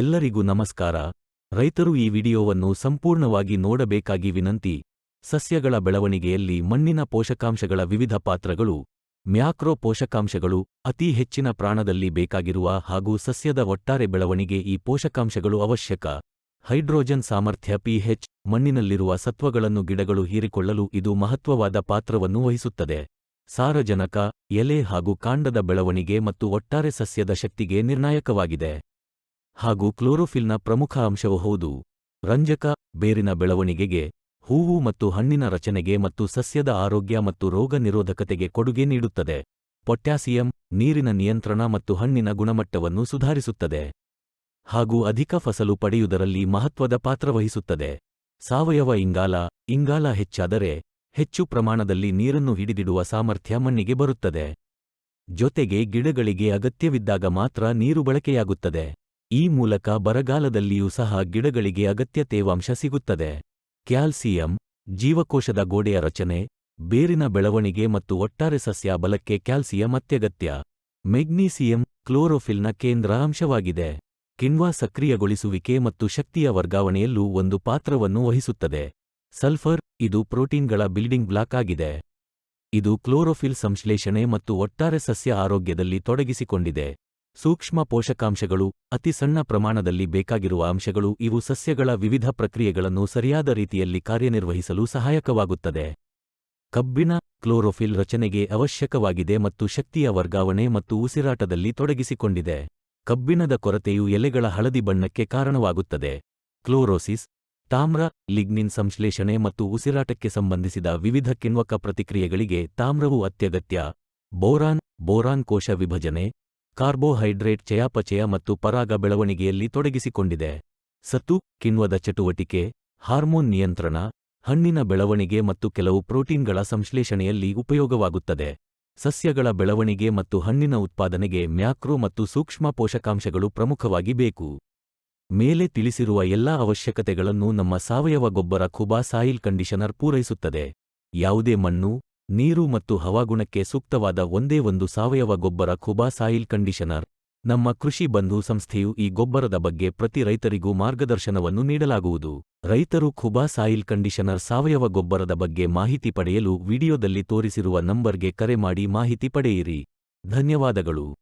ಎಲ್ಲರಿಗೂ ನಮಸ್ಕಾರ. ರೈತರು ಈ ವಿಡಿಯೋವನ್ನು ಸಂಪೂರ್ಣವಾಗಿ ನೋಡಬೇಕಾಗಿ ವಿನಂತಿ, ಸಸ್ಯಗಳ ಬೆಳವಣಿಗೆಯಲ್ಲಿ ಮಣ್ಣಿನ ಪೋಷಕಾಂಶಗಳ ವಿವಿಧ ಪಾತ್ರಗಳು, ಮ್ಯಾಕ್ರೋ ಪೋಷಕಾಂಶಗಳು, ಅತಿ ಹೆಚ್ಚಿನ ಪ್ರಾಣದಲ್ಲಿ ಬೇಕಾಗಿರುವ ಹಾಗೂ ಸಸ್ಯದ ಒಟ್ಟಾರೆ ಬೆಳವಣಿಗೆ ಈ ಪೋಷಕಾಂಶಗಳು ಅವಶ್ಯಕ. ಹೈಡ್ರೋಜನ್ ಸಾಮರ್ಥ್ಯ ಪಿಹೆಚ್ ಮಣ್ಣಿನಲ್ಲಿರುವ ಸತ್ವಗಳನ್ನು ಗಿಡಗಳು ಹೀರಿಕೊಳ್ಳಲು ಇದು ಮಹತ್ವವಾದ ಪಾತ್ರವನ್ನು ವಹಿಸುತ್ತದೆ. ಸಾರಜನಕ, ಎಲೆ ಹಾಗೂ ಕಾಂಡದ ಬೆಳವಣಿಗೆ ಮತ್ತು ಒಟ್ಟಾರೆ ಸಸ್ಯದ ಶಕ್ತಿಗೆ ನಿರ್ಣಾಯಕವಾಗಿದೆ. ಹಾಗೂ ಕ್ಲೋರೋಫಿಲ್ನ ಪ್ರಮುಖ ಅಂಶವೂ ಹೌದು. ರಂಜಕ, ಬೇರಿನ ಬೆಳವಣಿಗೆಗೆ, ಹೂವು ಮತ್ತು ಹಣ್ಣಿನ ರಚನೆಗೆ ಮತ್ತು ಸಸ್ಯದ ಆರೋಗ್ಯ ಮತ್ತು ರೋಗ ನಿರೋಧಕತೆಗೆ ಕೊಡುಗೆ ನೀಡುತ್ತದೆ. ಪೊಟ್ಯಾಸಿಯಂ, ನೀರಿನ ನಿಯಂತ್ರಣ ಮತ್ತು ಹಣ್ಣಿನ ಗುಣಮಟ್ಟವನ್ನು ಸುಧಾರಿಸುತ್ತದೆ. ಹಾಗೂ ಅಧಿಕ ಫಸಲು ಪಡೆಯುವುದರಲ್ಲಿ ಮಹತ್ವದ ಪಾತ್ರವಹಿಸುತ್ತದೆ ಸಾವಯವ ಇಂಗಾಲ ಇಂಗಾಲ ಹೆಚ್ಚಾದರೆ, ಹೆಚ್ಚು ಪ್ರಮಾಣದಲ್ಲಿ ನೀರನ್ನು ಹಿಡಿದಿಡುವ ಸಾಮರ್ಥ್ಯ ಮಣ್ಣಿಗೆ ಬರುತ್ತದೆ. ಜೊತೆಗೆ ಗಿಡಗಳಿಗೆ ಅಗತ್ಯವಿದ್ದಾಗ ಮಾತ್ರ ನೀರು ಬಳಕೆಯಾಗುತ್ತದೆ. ಈ ಮೂಲಕ ಬರಗಾಲದಲ್ಲಿಯೂ ಸಹ ಗಿಡಗಳಿಗೆ ಅಗತ್ಯ ತೇವಾಂಶ ಸಿಗುತ್ತದೆ. ಕ್ಯಾಲ್ಸಿಯಂ, ಜೀವಕೋಶದ ಗೋಡೆಯ ರಚನೆ, ಬೇರಿನ ಬೆಳವಣಿಗೆ ಮತ್ತು ಒಟ್ಟಾರೆ ಸಸ್ಯ ಬಲಕ್ಕೆ ಕ್ಯಾಲ್ಸಿಯಂ ಅತ್ಯಗತ್ಯ. ಮೆಗ್ನೀಸಿಯಂ ಕ್ಲೋರೋಫಿಲ್ನ ಕೇಂದ್ರ ಅಂಶವಾಗಿದೆ. ಕಿಣ್ವಾ ಸಕ್ರಿಯಗೊಳಿಸುವಿಕೆ ಮತ್ತು ಶಕ್ತಿಯ ವರ್ಗಾವಣೆಯಲ್ಲೂ ಒಂದು ಪಾತ್ರವನ್ನು ವಹಿಸುತ್ತದೆ. ಸಲ್ಫರ್, ಇದು ಪ್ರೋಟೀನ್ಗಳ ಬಿಲ್ಡಿಂಗ್ ಬ್ಲಾಕ್ ಆಗಿದೆ. ಇದು ಕ್ಲೋರೋಫಿಲ್ ಸಂಶ್ಲೇಷಣೆ ಮತ್ತು ಒಟ್ಟಾರೆ ಸಸ್ಯ ಆರೋಗ್ಯದಲ್ಲಿ ತೊಡಗಿಸಿಕೊಂಡಿದೆ. ಸೂಕ್ಷ್ಮ ಪೋಷಕಾಂಶಗಳು ಅತಿ ಸಣ್ಣ ಪ್ರಮಾಣದಲ್ಲಿ ಬೇಕಾಗಿರುವ ಅಂಶಗಳು ಇವು ಸಸ್ಯಗಳ ವಿವಿಧ ಪ್ರಕ್ರಿಯೆಗಳನ್ನು ಸರಿಯಾದ ರೀತಿಯಲ್ಲಿ ಕಾರ್ಯನಿರ್ವಹಿಸಲು ಸಹಾಯಕವಾಗುತ್ತದೆ. ಕಬ್ಬಿಣ ಕ್ಲೋರೋಫಿಲ್ ರಚನೆಗೆ ಅವಶ್ಯಕವಾಗಿದೆ ಮತ್ತು ಶಕ್ತಿಯ ವರ್ಗಾವಣೆ ಮತ್ತು ಉಸಿರಾಟದಲ್ಲಿ ತೊಡಗಿಸಿಕೊಂಡಿದೆ. ಕಬ್ಬಿಣದ ಕೊರತೆಯು ಎಲೆಗಳ ಹಳದಿ ಬಣ್ಣಕ್ಕೆ ಕಾರಣವಾಗುತ್ತದೆ. ಕ್ಲೋರೋಸಿಸ್, ತಾಮ್ರ, ಲಿಗ್ನಿನ್ ಸಂಶ್ಲೇಷಣೆ ಮತ್ತು ಉಸಿರಾಟಕ್ಕೆ ಸಂಬಂಧಿಸಿದ ವಿವಿಧ ಕಿಣ್ವಕ ಪ್ರತಿಕ್ರಿಯೆಗಳಿಗೆ ತಾಮ್ರವು ಅತ್ಯಗತ್ಯ. ಬೋರಾನ್ ಬೋರಾನ್ ಕೋಶ ವಿಭಜನೆ ಕಾರ್ಬೋಹೈಡ್ರೇಟ್ ಚಯಾಪಚಯ ಮತ್ತು ಪರಾಗ ಬೆಳವಣಿಗೆಯಲ್ಲಿ ತೊಡಗಿಸಿಕೊಂಡಿದೆ. ಸತು ಕಿಣ್ವದ ಚಟುವಟಿಕೆ, ಹಾರ್ಮೋನ್ ನಿಯಂತ್ರಣ, ಹಣ್ಣಿನ ಬೆಳವಣಿಗೆ ಮತ್ತು ಕೆಲವು ಪ್ರೋಟೀನ್ಗಳ ಸಂಶ್ಲೇಷಣೆಯಲ್ಲಿ ಉಪಯೋಗವಾಗುತ್ತದೆ. ಸಸ್ಯಗಳ ಬೆಳವಣಿಗೆ ಮತ್ತು ಹಣ್ಣಿನ ಉತ್ಪಾದನೆಗೆ ಮ್ಯಾಕ್ರೋ ಮತ್ತು ಸೂಕ್ಷ್ಮ ಪೋಷಕಾಂಶಗಳು ಪ್ರಮುಖವಾಗಿ ಬೇಕು. ಮೇಲೆ ತಿಳಿಸಿರುವ ಎಲ್ಲಾ ಅವಶ್ಯಕತೆಗಳನ್ನು ನಮ್ಮ ಸಾವಯವ ಗೊಬ್ಬರ ಖುಬಾ ಸಾಯಿಲ್ ಕಂಡೀಷನರ್ ಪೂರೈಸುತ್ತದೆ. ಯಾವುದೇ ಮಣ್ಣು ನೀರು ಮತ್ತು ಹವಾಗುಣಕ್ಕೆ ಸೂಕ್ತವಾದ ಒಂದೇ ಒಂದು ಸಾವಯವ ಗೊಬ್ಬರ ಖುಬಾ ಸಾಯಿಲ್ ಕಂಡೀಷನರ್. ನಮ್ಮ ಕೃಷಿ ಬಂಧು ಸಂಸ್ಥೆಯು ಈ ಗೊಬ್ಬರದ ಬಗ್ಗೆ ಪ್ರತಿ ರೈತರಿಗೂ ಮಾರ್ಗದರ್ಶನವನ್ನು ನೀಡಲಾಗುವುದು. ರೈತರು ಖುಬಾ ಸಾಯಿಲ್ ಕಂಡೀಷನರ್ ಸಾವಯವ ಗೊಬ್ಬರದ ಬಗ್ಗೆ ಮಾಹಿತಿ ಪಡೆಯಲು ವಿಡಿಯೋದಲ್ಲಿ ತೋರಿಸಿರುವ ನಂಬರ್ಗೆ ಕರೆ ಮಾಡಿ ಮಾಹಿತಿ ಪಡೆಯಿರಿ. ಧನ್ಯವಾದಗಳು.